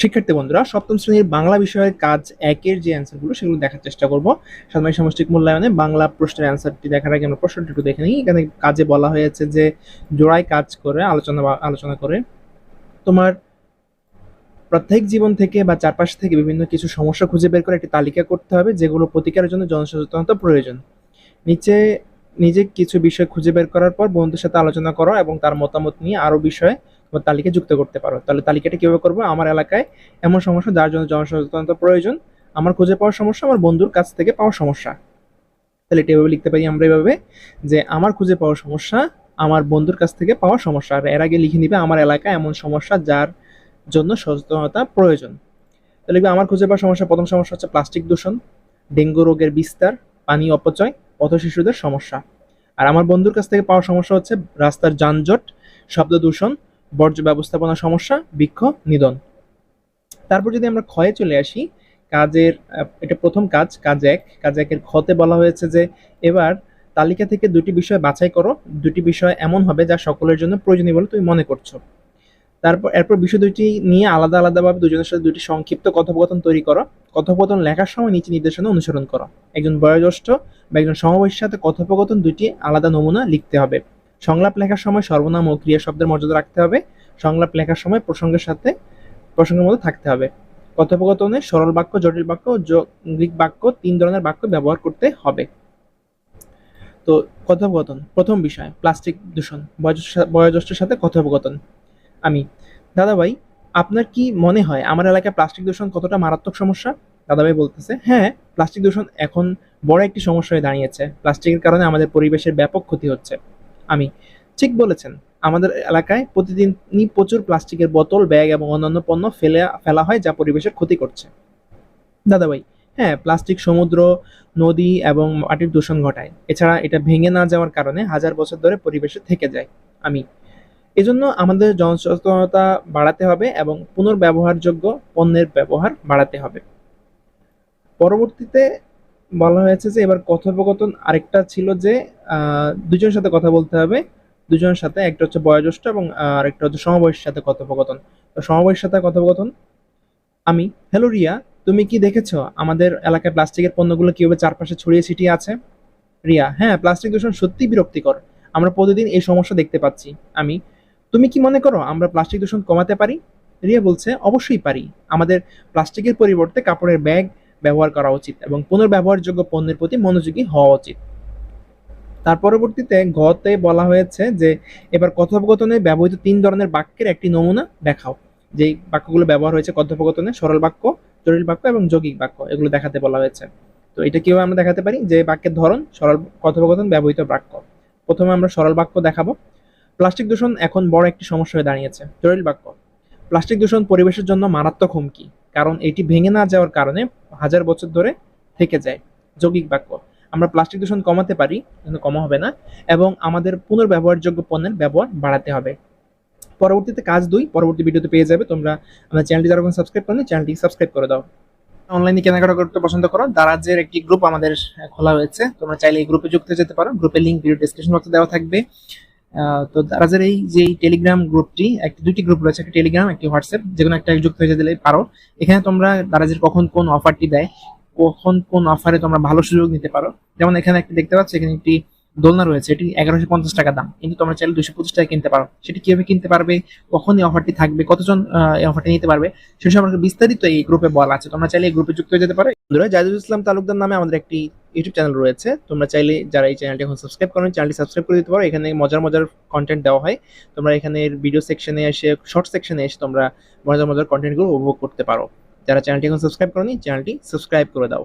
শিক্ষার্থী বন্ধুরা, সপ্তম শ্রেণির বাংলা বিষয়ের কাজ একের যে অ্যান্সারগুলো সেগুলো দেখার চেষ্টা করব। সাধারণ সামষ্টিক মূল্যায়নে বাংলা প্রশ্নের অ্যান্সারটি দেখার আগে আমরা প্রশ্নটি একটু দেখে নিই। এখানে কাজে বলা হয়েছে যে, জোড়ায় কাজ করে, আলোচনা আলোচনা করে। তোমার প্রত্যেক জীবন থেকে বা চারপাশ থেকে বিভিন্ন কিছু সমস্যা খুঁজে বের করে একটি তালিকা করতে হবে, যেগুলো প্রতিকারের জন্য জনসচেতনতা প্রয়োজন। নিচে, নিজে কিছু বিষয় খুঁজে বের করার পর বন্ধুদের সাথে আলোচনা করো এবং তার মতামত নিয়ে আরও বিষয় তোমার তালিকা যুক্ত করতে পারো। তাহলে তালিকাটা কীভাবে করব? আমার এলাকায় এমন সমস্যা, যার জন্য জনসচেতনতা প্রয়োজন। আমার খুঁজে পাওয়ার সমস্যা, আমার বন্ধুর কাছ থেকে পাওয়ার সমস্যা। তাহলে এটা এভাবে লিখতে পারি আমরা এভাবে, যে আমার খুঁজে পাওয়ার সমস্যা, আমার বন্ধুর কাছ থেকে পাওয়ার সমস্যা। আর এর আগে লিখে নিবে আমার এলাকায় এমন সমস্যা, যার জন্য সচেতনতা প্রয়োজন। তাহলে লিখবে আমার খুঁজে পাওয়ার সমস্যা, প্রথম সমস্যা হচ্ছে প্লাস্টিক দূষণ, ডেঙ্গু রোগের বিস্তার, পানি অপচয় পথ শিশুদের সমস্যা। আর আমার বন্ধুর কাছ থেকে পাওয়ার সমস্যা হচ্ছে রাস্তার যানজট, শব্দ দূষণ বর্জ্য ব্যবস্থাপনা সমস্যা, বৃক্ষ, নিধন। তারপর যদি আমরা ক্ষয়ে চলে আসি, কাজের এটা প্রথম কাজ কাজ এক। কাজ একের ক্ষতে বলা হয়েছে যে, এবার তালিকা থেকে দুটি বিষয় বাছাই করো। দুটি বিষয় এমন হবে যা সকলের জন্য প্রয়োজনীয় বলে তুমি মনে করছ। তারপর, এরপর বিষয় দুটি নিয়ে আলাদা আলাদাভাবে দুজনের সাথে দুটি সংক্ষিপ্ত কথোপকথন তৈরি করো। কথোপকথন লেখার সময় নিচে নির্দেশনা অনুসরণ করো। একজন বয়োজ্যেষ্ঠ বা একজন সমবয়সীর সাথে কথোপকথন দুটি আলাদা নমুনা লিখতে হবে। সংলাপ লেখার সময় সর্বনাম ও ক্রিয়া শব্দের মর্যাদা রাখতে হবে। সংলাপ লেখার সময় প্রসঙ্গের সাথে প্রসঙ্গের মধ্যে থাকতে হবে। কথোপকথনে সরল বাক্য, জটিল বাক্য যৌগিক বাক্য তিন ধরনের বাক্য ব্যবহার করতে হবে। তো কথোপকথন, প্রথম বিষয়, প্লাস্টিক দূষণ, বয়োজ্যেষ্ঠ- বয়োজ্যেষ্ঠের সাথে কথোপকথন। আমি, দাদাভাই, আপনার কি মনে হয় আমার এলাকায় প্লাস্টিক দূষণ কতটা মারাত্মক সমস্যা? দাদাভাই বলতেছে হ্যাঁ প্লাস্টিক দূষণ এখন বড় একটি সমস্যা হয়ে দাঁড়িয়েছে। প্লাস্টিকের কারণে আমাদের পরিবেশের ব্যাপক ক্ষতি হচ্ছে। আমি। ঠিক বলেছেন, আমাদের এলাকায় প্রতিদিনই প্রচুর প্লাস্টিকের বোতল, ব্যাগ এবং অন্যান্য পণ্য ফেলে, ফেলা হয় যা পরিবেশের ক্ষতি করছে। দাদাভাই হ্যাঁ প্লাস্টিক সমুদ্র, নদী এবং মাটির দূষণ ঘটায়। এছাড়া এটা ভেঙে না যাওয়ার কারণে হাজার বছর ধরে পরিবেশে থেকে যায়। আমি। এজন্য আমাদের জনসচেতনতা বাড়াতে হবে এবং পুনর্ব্যবহারযোগ্য পণ্যের ব্যবহার বাড়াতে হবে। পরবর্তীতে বলা হয়েছে যে এবার কথোপকথন আরেকটা ছিল যে দুজনের সাথে কথা বলতে হবে। দুজনের সাথে, একটা হচ্ছে বয়োজ্যেষ্ঠ এবং আরেকটা হচ্ছে সমবয়সীর সাথে কথোপকথন। তো সমবয়সীর সাথে কথোপকথন। আমি, হ্যালো রিয়া, তুমি কি দেখেছ? আমাদের এলাকায় প্লাস্টিকের পণ্যগুলো কীভাবে চারপাশে ছড়িয়ে ছিটিয়ে আছে? রিয়া হ্যাঁ প্লাস্টিক দূষণ সত্যি বিরক্তিকর। আমরা প্রতিদিন এই সমস্যা দেখতে পাচ্ছি। আমি, তুমি কি মনে করো আমরা প্লাস্টিক দূষণ কমাতে পারি? রিয়া বলছে, অবশ্যই পারি। আমাদের প্লাস্টিকের পরিবর্তে কাপড়ের ব্যাগ ব্যবহার করা উচিত এবং পুনর্ব্যবহারযোগ্য পণ্যের প্রতি মনোযোগী হওয়া উচিত। তার পরবর্তীতে গতে বলা হয়েছে যে, এবার কথোপকথনে ব্যবহৃত তিন ধরনের বাক্যের একটি নমুনা দেখাও। যেই বাক্যগুলো ব্যবহার হয়েছে কথোপকথনে, সরল বাক্য, জটিল বাক্য এবং যৌগিক বাক্য, এগুলো দেখাতে বলা হয়েছে। তো এটা কীভাবে আমরা দেখাতে পারি? যে বাক্যের ধরন, সরল কথোপকথন, ব্যবহৃত বাক্য। প্রথমে আমরা সরল বাক্য দেখাবো। প্লাস্টিক দূষণ এখন বড় একটি সমস্যা হয়ে দাঁড়িয়েছে। জটিল বাক্য। প্লাস্টিক দূষণ পরিবেশের জন্য মারাত্মক হুমকি। কারণ এটি ভেঙে না যাওয়ার কারণে হাজার বছর ধরে থেকে যায় যৌগিক বাক্য। আমরা প্লাস্টিক দূষণ কমাতে পারি, কিন্তু কমা হবে না এবং আমাদের পুনর্ব্যবহারযোগ্য পণ্যের ব্যবহার বাড়াতে হবে। পরবর্তীতে কাজ দুই, পরবর্তী ভিডিওতে পেয়ে যাবে। তোমরা আমার চ্যানেলটি যারা সাবস্ক্রাইব করেনি, চ্যানেলটি সাবস্ক্রাইব করে দাও। অনলাইনে কেনাকাটা করতে পছন্দ করো। দারাজের একটি গ্রুপ আমাদের খোলা হয়েছে তোমরা চাইলে এই গ্রুপে যুক্ত যেতে পারো। গ্রুপের লিঙ্ক ভিডিও ডিসক্রিপশন বক্সে দেওয়া থাকবে। তো দারাজের এই যে টেলিগ্রাম গ্রুপটি, একটি দুটি গ্রুপ রয়েছে, একটা টেলিগ্রাম একটি হোয়াটসঅ্যাপ যে কোনো একটা যুক্ত হয়ে দিলে পারো। এখানে তোমরা দারাজের কখন কোন অফারটি দেয়, কখন কোন অফারে তোমরা ভালো সুযোগ নিতে পারো। যেমন এখানে একটি দেখতে পাচ্ছ, এখানে একটি দোলনা রয়েছে, এটি এগারোশো পঞ্চাশ টাকা দাম। কিন্তু তোমরা চাইলে দুশো পঁচিশ টাকা কিনতে পারো। সেটি কীভাবে কিনতে পারবে, কখন এই অফারটি থাকবে, কতজন এই অফারটি নিতে পারবে, সে সম্পর্কে বিস্তারিত এই গ্রুপে বলা আছে। তোমরা চাইলে এই গ্রুপে যুক্ত হয়ে যেতে পারো। বন্ধুরা জাহিদুল ইসলাম তালুকদার নামে আমাদের একটি ইউটিউব চ্যানেল রয়েছে। তোমরা চাইলে যারা এই চ্যানেলটি এখন সাবস্ক্রাইব করেন চ্যানেলটি সাবস্ক্রাইব করে দিতে পারো। এখানে মজার মজার কন্টেন্ট দেওয়া হয়। তোমরা এখানে ভিডিও সেকশনে এসে শর্ট সেকশনে এসে তোমরা মজার মজার কন্টেন্টগুলো উপভোগ করতে পারো। যারা চ্যানেলটি এখন সাবস্ক্রাইব করনি চ্যানেলটি সাবস্ক্রাইব করে দাও।